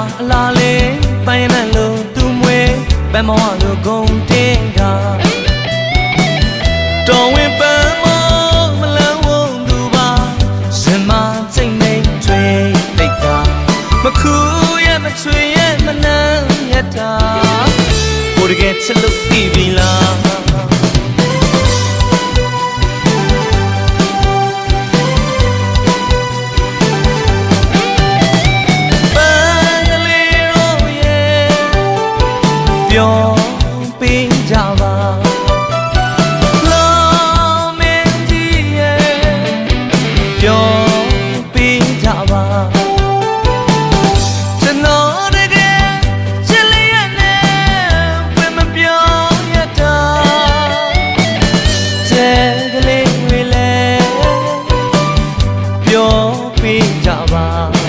အလားလေးပိုင်းမဲ့လို့သူမွေပန်းမောင်လို့ဂုံတင်ကတော်ဝင်ပန်းမောင်မလန်းဝုံသူပါစင်မစိတ်နေထွေးတိတ်ကမခူရဲ့မချွေရဲ့မနှမ်းရတာကိုတကယ်ချစ်လို့ပြီးပြီလား ပြောပေးကြပါောပေးကြပါ